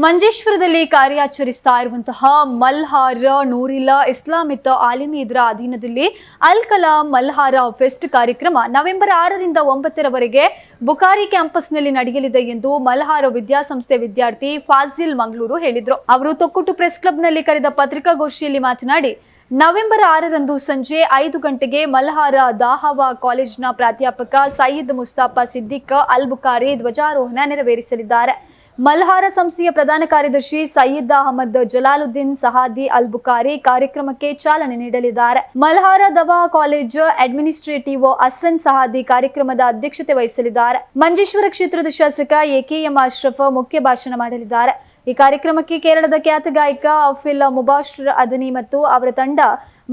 ಮಂಜೇಶ್ವರದಲ್ಲಿ ಕಾರ್ಯಾಚರಿಸ್ತಾ ಇರುವಂತಹ ಮಲ್ಹಾರ ನೂರಿಲ್ಲ ಇಸ್ಲಾಮಿತ್ ಆಲಿಮಿ ಇದರ ಅಧೀನದಲ್ಲಿ ಅಲ್ ಕಲಾಂ ಮಲ್ಹಾರ ಫೆಸ್ಟ್ ಕಾರ್ಯಕ್ರಮ ನವೆಂಬರ್ ಆರರಿಂದ ಒಂಬತ್ತರವರೆಗೆ ಬುಕಾರಿ ಕ್ಯಾಂಪಸ್ನಲ್ಲಿ ನಡೆಯಲಿದೆ ಎಂದು ಮಲ್ಹಾರ ವಿದ್ಯಾಸಂಸ್ಥೆ ವಿದ್ಯಾರ್ಥಿ ಫಾಜಿಲ್ ಮಂಗಳೂರು ಹೇಳಿದರು. ಅವರು ತೊಕ್ಕುಟು ಪ್ರೆಸ್ ಕ್ಲಬ್ನಲ್ಲಿ ಕರೆದ ಪತ್ರಿಕಾಗೋಷ್ಠಿಯಲ್ಲಿ ಮಾತನಾಡಿ, ನವೆಂಬರ್ ಆರರಂದು ಸಂಜೆ ಐದು ಗಂಟೆಗೆ ಮಲ್ಹಾರ ದಾಹವಾ ಕಾಲೇಜಿನ ಪ್ರಾಧ್ಯಾಪಕ ಸಯೀದ್ ಮುಸ್ತಾಫಾ ಸಿದ್ದಿಕ್ ಅಲ್ ಬುಕಾರಿ ಧ್ವಜಾರೋಹಣ ನೆರವೇರಿಸಲಿದ್ದಾರೆ. ಮಲ್ಹಾರ ಸಂಸ್ಥೆಯ ಪ್ರಧಾನ ಕಾರ್ಯದರ್ಶಿ ಸಯ್ಯದ್ ಅಹಮದ್ ಜಲಾಲುದ್ದೀನ್ ಸಹಾದಿ ಅಲ್ ಬುಕಾರಿ ಕಾರ್ಯಕ್ರಮಕ್ಕೆ ಚಾಲನೆ ನೀಡಲಿದ್ದಾರೆ. ಮಲ್ಹಾರ ದವಾ ಕಾಲೇಜ್ ಅಡ್ಮಿನಿಸ್ಟ್ರೇಟಿವ್ ಅಸನ್ ಸಹಾದಿ ಕಾರ್ಯಕ್ರಮದ ಅಧ್ಯಕ್ಷತೆ ವಹಿಸಲಿದ್ದಾರೆ. ಮಂಜೇಶ್ವರ ಕ್ಷೇತ್ರದ ಶಾಸಕ ಎಕೆಎಂ ಅಶ್ರಫ್ ಮುಖ್ಯ ಭಾಷಣ ಮಾಡಲಿದ್ದಾರೆ. ಈ ಕಾರ್ಯಕ್ರಮಕ್ಕೆ ಕೇರಳದ ಖ್ಯಾತ ಗಾಯಕ ಅಫಿಲ್ ಮುಬಾಶ್ರ ಅದನಿ ಮತ್ತು ಅವರ ತಂಡ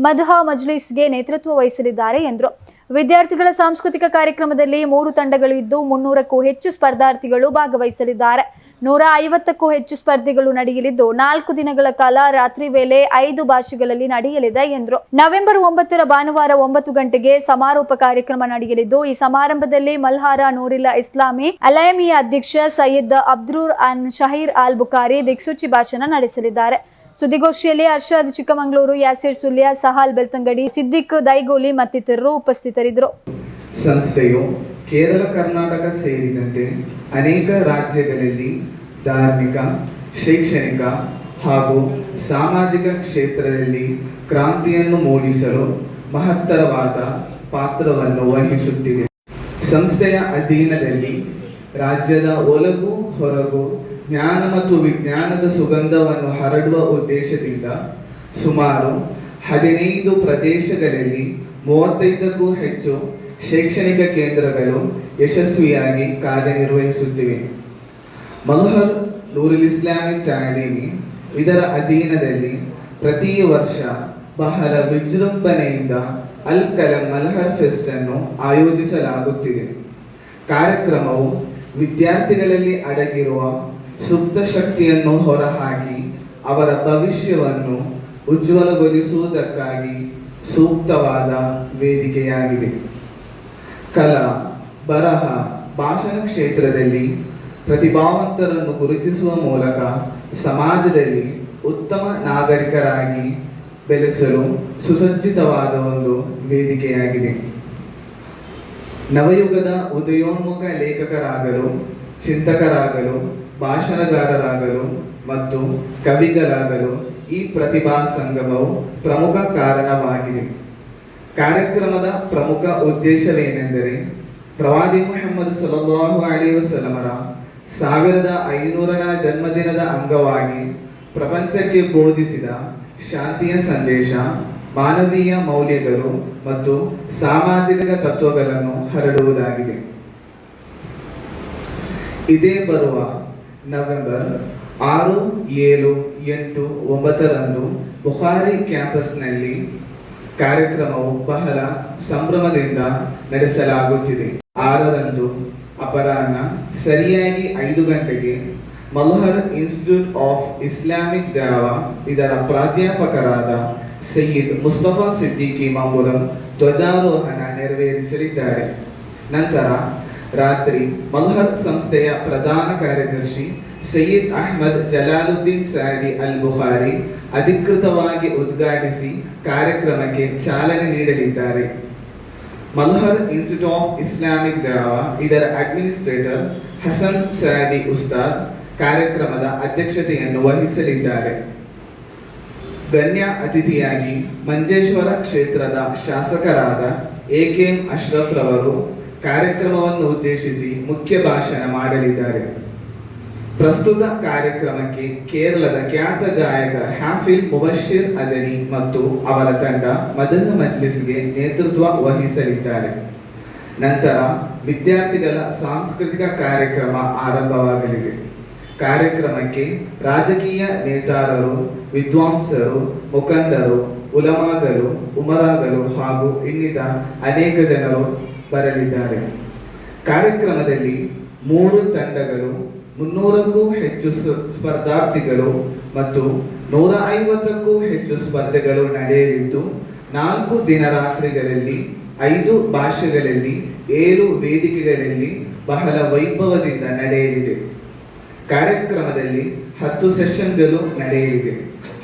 ಮದ್ಹ ಮಜ್ಲಿಸ್ಗೆ ನೇತೃತ್ವ ವಹಿಸಲಿದ್ದಾರೆ ಎಂದರು. ವಿದ್ಯಾರ್ಥಿಗಳ ಸಾಂಸ್ಕೃತಿಕ ಕಾರ್ಯಕ್ರಮದಲ್ಲಿ ಮೂರು ತಂಡಗಳು ಇದ್ದು ಮುನ್ನೂರಕ್ಕೂ ಹೆಚ್ಚು ಸ್ಪರ್ಧಾರ್ಥಿಗಳು ಭಾಗವಹಿಸಲಿದ್ದಾರೆ. ನೂರ ಐವತ್ತಕ್ಕೂ ಹೆಚ್ಚು ಸ್ಪರ್ಧೆಗಳು ನಡೆಯಲಿದ್ದು, ನಾಲ್ಕು ದಿನಗಳ ಕಾಲ ರಾತ್ರಿ ವೇಳೆ ಐದು ಭಾಷೆಗಳಲ್ಲಿ ನಡೆಯಲಿದೆ ಎಂದರು. ನವೆಂಬರ್ ಒಂಬತ್ತರ ಭಾನುವಾರ ಒಂಬತ್ತು ಗಂಟೆಗೆ ಸಮಾರೋಪ ಕಾರ್ಯಕ್ರಮ ನಡೆಯಲಿದ್ದು, ಈ ಸಮಾರಂಭದಲ್ಲಿ ಮಲ್ಹಾರ ನೂರಿಲ್ಲಾ ಇಸ್ಲಾಮಿ ಅಲಯಮಿಯ ಅಧ್ಯಕ್ಷ ಸಯ್ಯದ್ ಅಬ್ದ್ರೂರ್ ಅನ್ ಶಹೀರ್ ಅಲ್ ಬುಖಾರಿ ದಿಕ್ಸೂಚಿ ಭಾಷಣ ನಡೆಸಲಿದ್ದಾರೆ. ಸುದ್ದಿಗೋಷ್ಠಿಯಲ್ಲಿ ಅರ್ಷದ್ ಚಿಕ್ಕಮಗಳೂರು, ಯಾಸಿರ್ ಸುಲ್ಯ, ಸಹಾಲ್ ಬೆಳ್ತಂಗಡಿ, ಸಿದ್ದಿಕ್ ದೈಗೋಲಿ ಮತ್ತಿತರರು ಉಪಸ್ಥಿತರಿದ್ದರು. ಕೇರಳ, ಕರ್ನಾಟಕ ಸೇರಿದಂತೆ ಅನೇಕ ರಾಜ್ಯಗಳಲ್ಲಿ ಧಾರ್ಮಿಕ, ಶೈಕ್ಷಣಿಕ ಹಾಗೂ ಸಾಮಾಜಿಕ ಕ್ಷೇತ್ರದಲ್ಲಿ ಕ್ರಾಂತಿಯನ್ನು ಮೂಡಿಸಲು ಮಹತ್ತರವಾದ ಪಾತ್ರವನ್ನು ವಹಿಸುತ್ತಿದೆ. ಸಂಸ್ಥೆಯ ಅಧೀನದಲ್ಲಿ ರಾಜ್ಯದ ಒಲಗು ಹೊರಗು, ಜ್ಞಾನ ಮತ್ತು ವಿಜ್ಞಾನದ ಸುಗಂಧವನ್ನು ಹರಡುವ ಉದ್ದೇಶದಿಂದ ಸುಮಾರು ಹದಿನೈದು ಪ್ರದೇಶಗಳಲ್ಲಿ ಮೂವತ್ತೈದಕ್ಕೂ ಹೆಚ್ಚು ಶೈಕ್ಷಣಿಕ ಕೇಂದ್ರಗಳು ಯಶಸ್ವಿಯಾಗಿ ಕಾರ್ಯನಿರ್ವಹಿಸುತ್ತಿವೆ. ಮಲ್ಹರ್ ನೂರುಲ್ ಇಸ್ಲಾಮಿಕ್ ತಾಲೀಮಿ ಇದರ ಅಧೀನದಲ್ಲಿ ಪ್ರತಿ ವರ್ಷ ಬಹಳ ವಿಜೃಂಭಣೆಯಿಂದ ಅಲ್ ಕಲಂ ಮಲ್ಹರ್ ಫೆಸ್ಟ್ ಅನ್ನು ಆಯೋಜಿಸಲಾಗುತ್ತಿದೆ. ಕಾರ್ಯಕ್ರಮವು ವಿದ್ಯಾರ್ಥಿಗಳಲ್ಲಿ ಅಡಗಿರುವ ಸುಪ್ತ ಶಕ್ತಿಯನ್ನು ಹೊರಹಾಕಿ ಅವರ ಭವಿಷ್ಯವನ್ನು ಉಜ್ವಲಗೊಳಿಸುವುದಕ್ಕಾಗಿ ಸೂಕ್ತವಾದ ವೇದಿಕೆಯಾಗಿದೆ. ಕಲಾ, ಬರಹ, ಭಾಷಣ ಕ್ಷೇತ್ರದಲ್ಲಿ ಪ್ರತಿಭಾವಂತರನ್ನು ಗುರುತಿಸುವ ಮೂಲಕ ಸಮಾಜದಲ್ಲಿ ಉತ್ತಮ ನಾಗರಿಕರಾಗಿ ಬೆಳೆಸಲು ಸುಸಜ್ಜಿತವಾದ ಒಂದು ವೇದಿಕೆಯಾಗಿದೆ. ನವಯುಗದ ಉದಯೋನ್ಮುಖ ಲೇಖಕರಾಗಲು, ಚಿಂತಕರಾಗಲು, ಭಾಷಣಗಾರರಾಗಲು ಮತ್ತು ಕವಿಗಳಾಗಲು ಈ ಪ್ರತಿಭಾ ಸಂಗಮವು ಪ್ರಮುಖ ಕಾರಣವಾಗಿದೆ. ಕಾರ್ಯಕ್ರಮದ ಪ್ರಮುಖ ಉದ್ದೇಶವೇನೆಂದರೆ ಪ್ರವಾದಿ ಮುಹಮ್ಮದ್ ಸಲ್ಲಲ್ಲಾಹು ಅಲಿ ವಸಲಮರ ಸಾವಿರದ ಐನೂರರ ಜನ್ಮದಿನದ ಅಂಗವಾಗಿ ಪ್ರಪಂಚಕ್ಕೆ ಬೋಧಿಸಿದ ಶಾಂತಿಯ ಸಂದೇಶ, ಮಾನವೀಯ ಮೌಲ್ಯಗಳು ಮತ್ತು ಸಾಮಾಜಿಕ ತತ್ವಗಳನ್ನು ಹರಡುವುದಾಗಿದೆ. ಇದೇ ಬರುವ ನವೆಂಬರ್ ಆರು, ಏಳು, ಎಂಟು, ಒಂಬತ್ತರಂದು ಬುಖಾರಿ ಕ್ಯಾಂಪಸ್ನಲ್ಲಿ ಕಾರ್ಯಕ್ರಮವು ಬಹಳ ಸಂಭ್ರಮದಿಂದ ನಡೆಸಲಾಗುತ್ತಿದೆ. ಆರರಂದು ಅಪರಾಹ್ನ ಸರಿಯಾಗಿ ಐದು ಗಂಟೆಗೆ Malhar institute of Islamic Dawa ಇದರ ಪ್ರಾಧ್ಯಾಪಕರಾದ ಸಯ್ಯದ್ ಮುಸ್ತಫಾ ಸಿದ್ದಿಕಿ ಮಾಮೂಲಂ ಧ್ವಜಾರೋಹಣ ನೆರವೇರಿಸಲಿದ್ದಾರೆ. ನಂತರ ರಾತ್ರಿ ಮಲ್ಹರ್ ಸಂಸ್ಥೆಯ ಪ್ರಧಾನ ಕಾರ್ಯದರ್ಶಿ ಸಯ್ಯದ್ ಅಹ್ಮದ್ ಜಲಾಲುದ್ದೀನ್ ಸಾದಿ ಅಲ್ ಬುಹಾರಿ ಅಧಿಕೃತವಾಗಿ ಉದ್ಘಾಟಿಸಿ ಕಾರ್ಯಕ್ರಮಕ್ಕೆ ಚಾಲನೆ ನೀಡಲಿದ್ದಾರೆ. Malhar institute of Islamic Dawa ಇದರ ಅಡ್ಮಿನಿಸ್ಟ್ರೇಟರ್ ಹಸನ್ ಸಾದಿ ಉಸ್ತಾದ್ ಕಾರ್ಯಕ್ರಮದ ಅಧ್ಯಕ್ಷತೆಯನ್ನು ವಹಿಸಲಿದ್ದಾರೆ. ಗಣ್ಯ ಅತಿಥಿಯಾಗಿ ಮಂಜೇಶ್ವರ ಕ್ಷೇತ್ರದ ಶಾಸಕರಾದ ಎ ಕೆ ಅಶ್ರಫ್ ರವರು ಕಾರ್ಯಕ್ರಮವನ್ನು ಉದ್ದೇಶಿಸಿ ಮುಖ್ಯ ಭಾಷಣ ಮಾಡಲಿದ್ದಾರೆ. ಪ್ರಸ್ತುತ ಕಾರ್ಯಕ್ರಮಕ್ಕೆ ಕೇರಳದ ಖ್ಯಾತ ಗಾಯಕ ಹ್ಯಾಫಿಲ್ ಮುಬಶಿರ್ ಅದನಿ ಮತ್ತು ಅವರ ತಂಡ ಮದನ ಮಜ್ಲಿಸ್ಗೆ ನೇತೃತ್ವ ವಹಿಸಲಿದ್ದಾರೆ. ನಂತರ ವಿದ್ಯಾರ್ಥಿಗಳ ಸಾಂಸ್ಕೃತಿಕ ಕಾರ್ಯಕ್ರಮ ಆರಂಭವಾಗಲಿದೆ. ಕಾರ್ಯಕ್ರಮಕ್ಕೆ ರಾಜಕೀಯ ನೇತಾರರು, ವಿದ್ವಾಂಸರು, ಮುಖಂಡರು ಉಲಮಾಗಲು ಉಮರಾಗಲು ಹಾಗೂ ಇನ್ನಿತ ಅನೇಕ ಜನರು ಬರಲಿದ್ದಾರೆ. ಕಾರ್ಯಕ್ರಮದಲ್ಲಿ ಮೂರು ತಂಡಗಳು, ಮುನ್ನೂರಕ್ಕೂ ಹೆಚ್ಚು ಸ್ಪರ್ಧಾರ್ಥಿಗಳು ಮತ್ತು ನೂರ ಐವತ್ತಕ್ಕೂ ಹೆಚ್ಚು ಸ್ಪರ್ಧೆಗಳು ನಡೆಯಲಿದ್ದು, ನಾಲ್ಕು ದಿನ ರಾತ್ರಿಗಳಲ್ಲಿ, ಐದು ಭಾಷೆಗಳಲ್ಲಿ, ಏಳು ವೇದಿಕೆಗಳಲ್ಲಿ ಬಹಳ ವೈಭವದಿಂದ ನಡೆಯಲಿದೆ. ಕಾರ್ಯಕ್ರಮದಲ್ಲಿ ಹತ್ತು ಸೆಷನ್ಗಳು ನಡೆಯಲಿದೆ.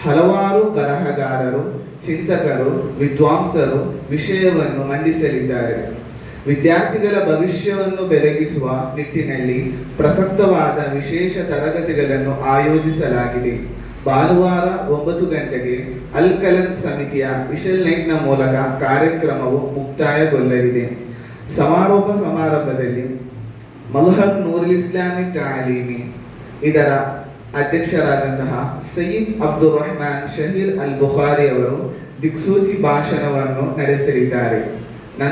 ಹಲವಾರು ಬರಹಗಾರರು, ಚಿಂತಕರು, ವಿದ್ವಾಂಸರು ವಿಷಯವನ್ನು ಮಂಡಿಸಲಿದ್ದಾರೆ. ವಿದ್ಯಾರ್ಥಿಗಳ ಭವಿಷ್ಯವನ್ನು ಬೆಳಗಿಸುವ ನಿಟ್ಟಿನಲ್ಲಿ ಪ್ರಸಕ್ತವಾದ ವಿಶೇಷ ತರಗತಿಗಳನ್ನು ಆಯೋಜಿಸಲಾಗಿದೆ. ಭಾನುವಾರ ಒಂಬತ್ತು ಗಂಟೆಗೆ ಅಲ್ ಕಲಂ ಸಮಿತಿಯ ವಿಶಲ್ ನೈಟ್ನ ಮೂಲಕ ಕಾರ್ಯಕ್ರಮವು ಮುಕ್ತಾಯಗೊಳ್ಳಲಿದೆ. ಸಮಾರೋಪ ಸಮಾರಂಭದಲ್ಲಿ ಮಲ್ಹಕ್ ನೂರುಲ್ ಇಸ್ಲಾಮಿ ತಾಲೀಮಿ ಇದರ ಅಧ್ಯಕ್ಷರಾದಂತಹ ಸಯ್ಯದ್ ಅಬ್ದುಲ್ ರಹಮಾನ್ ಶಹೀರ್ ಅಲ್ ಬುಖಾರಿ ಅವರು ದಿಕ್ಸೂಚಿ ಭಾಷಣವನ್ನು ನಡೆಸಲಿದ್ದಾರೆ.